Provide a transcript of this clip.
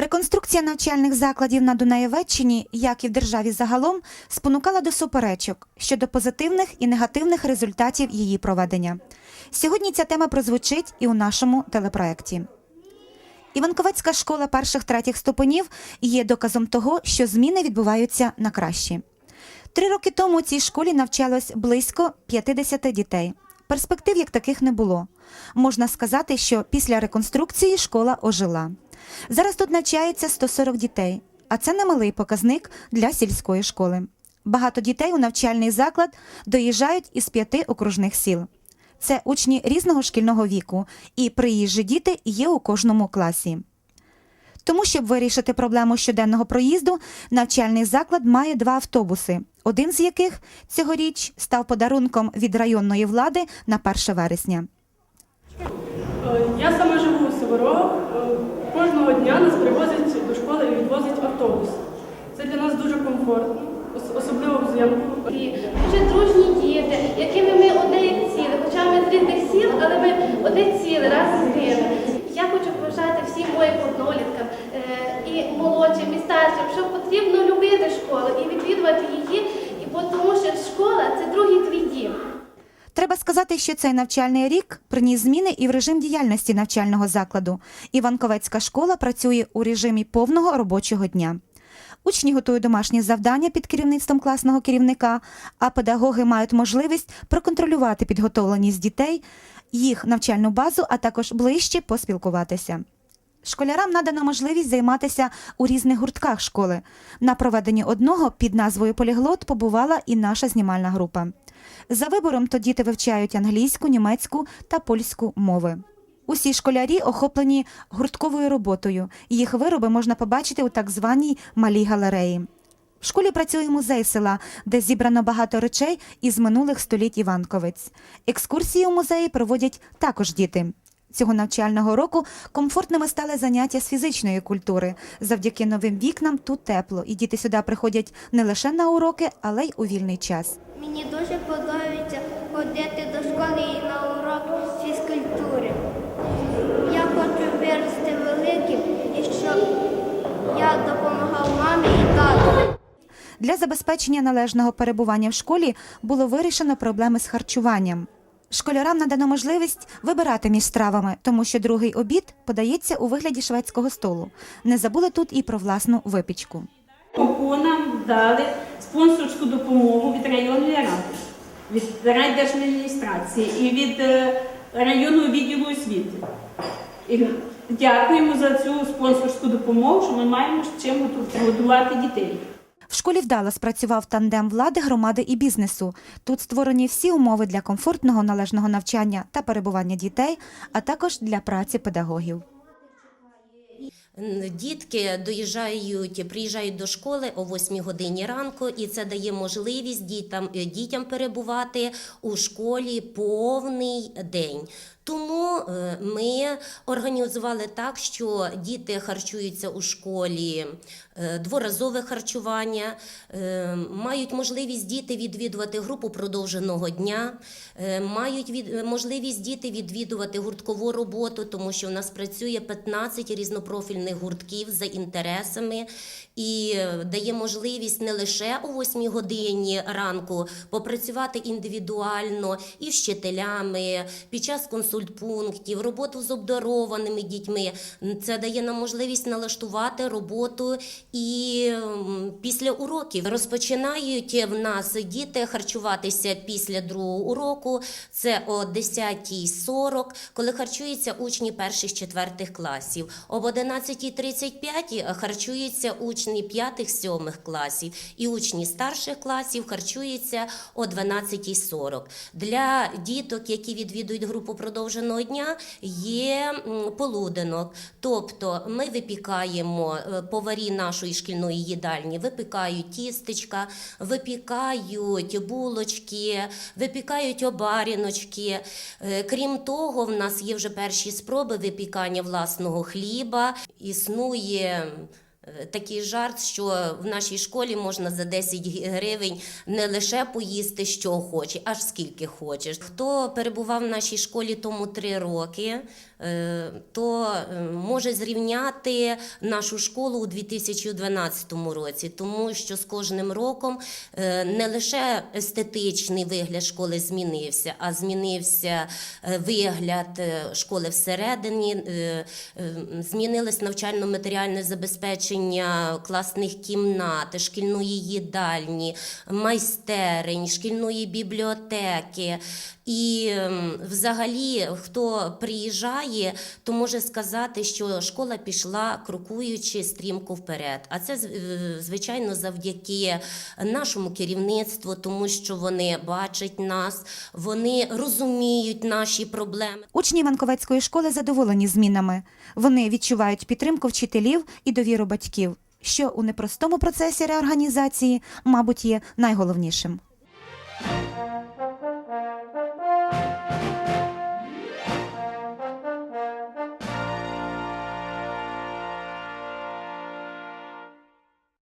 Реконструкція навчальних закладів на Дунаєвеччині, як і в державі загалом, спонукала до суперечок щодо позитивних і негативних результатів її проведення. Сьогодні ця тема прозвучить і у нашому телепроекті. Іванковецька школа перших третіх ступенів є доказом того, що зміни відбуваються на краще. Три роки тому у цій школі навчалось близько 50 дітей. Перспектив як таких не було. Можна сказати, що після реконструкції школа ожила. Зараз тут навчається 140 дітей, а це немалий показник для сільської школи. Багато дітей у навчальний заклад доїжджають із п'яти окружних сіл. Це учні різного шкільного віку, і приїжджі діти є у кожному класі. Тому, щоб вирішити проблему щоденного проїзду, навчальний заклад має два автобуси, один з яких цьогоріч став подарунком від районної влади на 1 вересня. Е, Я саме живу у Северо. Е, Кожного дня нас привозять до школи і відвозить автобус. Це для нас дуже комфортно, особливо взимку. І дуже дружні діти, якими ми одне ціле. Хоча ми з різних сіл, але ми одне ціле разом з ними. Я хочу побажати всім моїм одноліткам е, і молодшим, і старшим, що потрібно любити школу і відвідувати її, бо тому що школа це другий твій дім. Треба сказати, що цей навчальний рік приніс зміни і в режим діяльності навчального закладу. Іванковецька школа працює у режимі повного робочого дня. Учні готують домашні завдання під керівництвом класного керівника, а педагоги мають можливість проконтролювати підготовленість дітей, їх навчальну базу, а також ближче поспілкуватися. Школярам надано можливість займатися у різних гуртках школи. На проведенні одного під назвою Поліглот побувала і наша знімальна група. За вибором то діти вивчають англійську, німецьку та польську мови. Усі школярі охоплені гуртковою роботою. Їх вироби можна побачити у так званій малій галереї. В школі працює музей села, де зібрано багато речей із минулих століть Іванковець. Екскурсії у музеї проводять також діти. Цього навчального року комфортними стали заняття з фізичної культури. Завдяки новим вікнам тут тепло, і діти сюди приходять не лише на уроки, але й у вільний час. Мені дуже подобається ходити до школи і на урок фізкультури. Я хочу вирости великим і щоб я допомагав мамі і тату. Для забезпечення належного перебування в школі було вирішено проблеми з харчуванням. Школярам надано можливість вибирати між стравами, тому що другий обід подається у вигляді шведського столу. Не забули тут і про власну випічку. Року нам дали спонсорську допомогу від районної ради, від райдержадміністрації і від е, районного відділу освіти. І дякуємо за цю спонсорську допомогу, що ми маємо з чим готу- годувати дітей. Школі вдало спрацював тандем влади, громади і бізнесу. Тут створені всі умови для комфортного належного навчання та перебування дітей, а також для праці педагогів. Дітки доїжджають, приїжджають до школи о 8 годині ранку, і це дає можливість дітям, дітям перебувати у школі повний день. Тому е, ми організували так, що діти харчуються у школі е, дворазове харчування, е, мають можливість діти відвідувати групу продовженого дня, мають від, можливість діти відвідувати гурткову роботу, тому що в нас працює 15 різнопрофільних гуртків за інтересами і дає можливість не лише о 8 годині ранку попрацювати індивідуально і з вчителями під час консультпунктів, роботу з обдарованими дітьми. Це дає нам можливість налаштувати роботу і після уроків. Розпочинають в нас діти харчуватися після другого уроку. Це о 10.40, коли харчуються учні перших четвертих класів. Об 11.35 харчуються учні п'ятих сьомих класів, і учні старших класів харчуються о 12.40. Для діток, які відвідують групу продовженого дня, є полуденок. Тобто ми випікаємо е, поварі нашої шкільної їдальні, випікають тістечка, випікають булочки, випікають обаріночки. Е, Крім того, в нас є вже перші спроби випікання власного хліба. Існує такий жарт, що в нашій школі можна за 10 гривень не лише поїсти, що хоче, аж скільки хочеш. Хто перебував в нашій школі тому три роки, е, то е, може зрівняти нашу школу у 2012 році, тому що з кожним роком е, не лише естетичний вигляд школи змінився, а змінився е, вигляд е, школи всередині, е, е, змінилось навчально-матеріальне забезпечення класних кімнат, шкільної їдальні, майстерень, шкільної бібліотеки. І ем, взагалі, хто приїжджає, то може сказати, що школа пішла крокуючи стрімко вперед. А це е, звичайно завдяки нашому керівництву, тому що вони бачать нас, вони розуміють наші проблеми. Учні Іванковецької школи задоволені змінами. Вони відчувають підтримку вчителів і довіру батьків, що у непростому процесі реорганізації, мабуть, є найголовнішим.